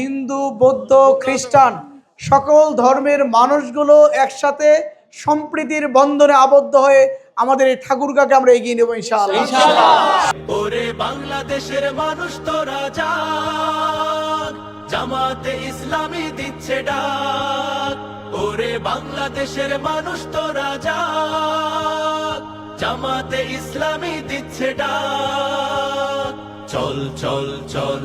হিন্দু, বৌদ্ধ, খ্রিস্টান সকল ধর্মের মানুষগুলো একসাথে সম্প্রীতির বন্ধনে আবদ্ধ হয়ে আমাদের এই ঠাকুরগাকে আমরা এগিয়ে নেব ওরে বাংলাদেশের মানুষ তো যাক জামাতে ইসলামী দিচ্ছে ডাক। ওরে বাংলাদেশের মানুষ তো যাক জামাতে ইসলামী দিচ্ছে ডাক। চল চল চল।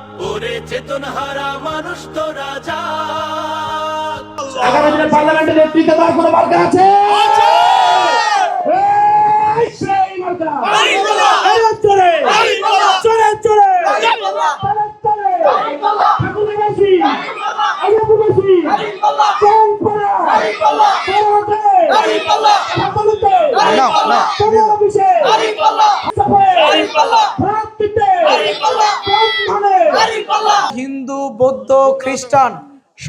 ওরে চেতন হারা মানুষ তোরা যা আগামী দিনে পার্লামেন্টের নেতৃত্বে তার কোনো মার্কা আছে এই সেই হিন্দু বৌদ্ধ খ্রিস্টান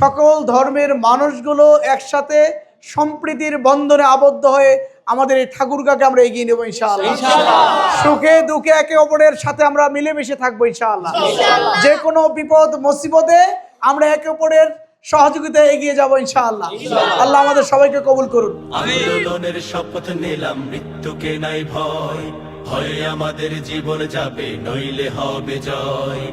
সকল ধর্মের মানুষগুলো একসাথে সম্প্রীতির বন্ধনে আবদ্ধ হয়ে আমাদের এই ঠাকুরগাকে আমরা এগিয়ে নেব ইনশাআল্লাহ। সুখে দুঃখে একে অপরের সাথে আমরা মিলেমিশে থাকব ইনশাআল্লাহ। যে কোনো বিপদ মুসিবতে আমরা একে অপরের সহযোগিতায় এগিয়ে যাব ইনশাআল্লাহ। আল্লাহ আমাদের সবাইকে কবুল করুন। আন্দোলনের শপথ নিলাম মৃত্যুকে নাই ভয়। হয় আমাদের জীবন যাবে নইলে হবে জয়।